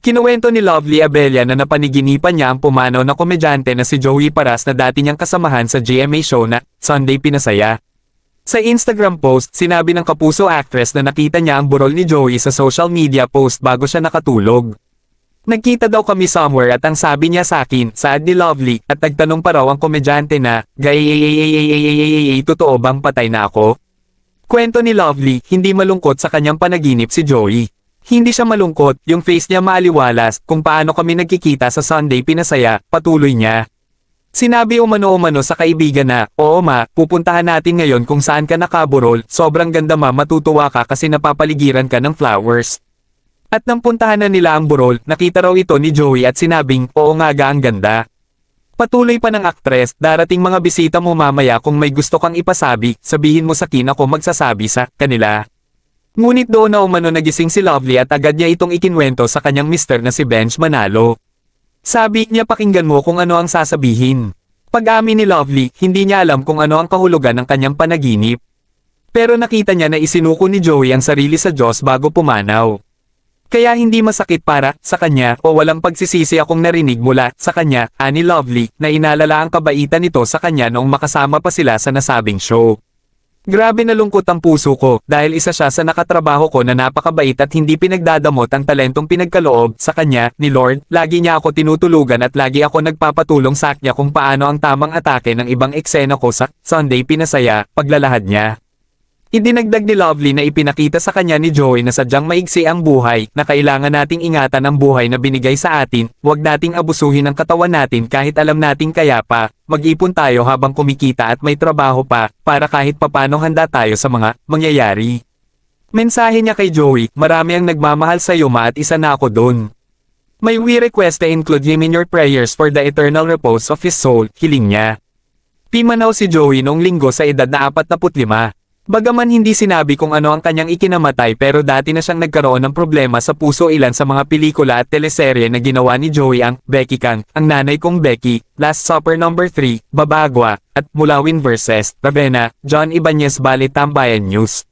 Kinuwento ni Lovely Abella na napaniginipan niya ang pumanaw na komedyante na si Joey Paras na dati niyang kasamahan sa GMA show na Sunday Pinasaya. Sa Instagram post, sinabi ng kapuso actress na nakita niya ang burol ni Joey sa social media post bago siya nakatulog. Nagkita daw kami somewhere at ang sabi niya sa akin, saad ni Lovely, at nagtanong pa raw ang komedyante na, gayayayayayayayayayay, totoo bang patay na ako? Kwento ni Lovely, hindi malungkot sa kanyang panaginip si Joey. Hindi siya malungkot, yung face niya maaliwalas, kung paano kami nagkikita sa Sunday Pinasaya, patuloy niya. Sinabi umano-umano sa kaibigan na, oo ma, pupuntahan natin ngayon kung saan ka nakaburol, sobrang ganda ma matutuwa ka kasi napapaligiran ka ng flowers. At nang puntahan na nila ang burol, nakita raw ito ni Joey at sinabing, oo nga ga ang ganda. Patuloy pa ng aktres, darating mga bisita mo mamaya kung may gusto kang ipasabi, sabihin mo sa kin ako magsasabi sa kanila. Ngunit doon na umano nagising si Lovely at agad niya itong ikinwento sa kanyang mister na si Benj Manalo. Sabi niya pakinggan mo kung ano ang sasabihin. Pag-amin ni Lovely, hindi niya alam kung ano ang kahulugan ng kanyang panaginip. Pero nakita niya na isinuko ni Joey ang sarili sa Diyos bago pumanaw. Kaya hindi masakit para sa kanya o walang pagsisisi akong narinig mula sa kanya, ani Lovely, na inalala ang kabaitan nito sa kanya noong makasama pa sila sa nasabing show. Grabe na lungkot ang puso ko dahil isa siya sa nakatrabaho ko na napakabait at hindi pinagdadamot ang talentong pinagkaloob sa kanya ni Lord. Lagi niya ako tinutulugan at lagi ako nagpapatulong sa kanya kung paano ang tamang atake ng ibang eksena ko sa Sunday Pinasaya, paglalahad niya. Idinagdag ni Lovely na ipinakita sa kanya ni Joey na sadyang maigsi ang buhay, na kailangan nating ingatan ang buhay na binigay sa atin, huwag nating abusuhin ang katawan natin kahit alam nating kaya pa, mag-ipon tayo habang kumikita at may trabaho pa, para kahit papano handa tayo sa mga mangyayari. Mensahe niya kay Joey, marami ang nagmamahal sa iyo ma at isa na ako dun. May we request to include him in your prayers for the eternal repose of his soul, hiling niya. Pimanaw si Joey noong linggo sa edad na 45. Bagaman hindi sinabi kung ano ang kanyang ikinamatay pero dati na siyang nagkaroon ng problema sa puso ilan sa mga pelikula at teleserye na ginawa ni Joey ang Becky Kang, ang nanay kong Becky, Last Supper No. 3, Babagwa, at Mulawin vs. Ravenna, John Ibanez Ballet Tambayan News.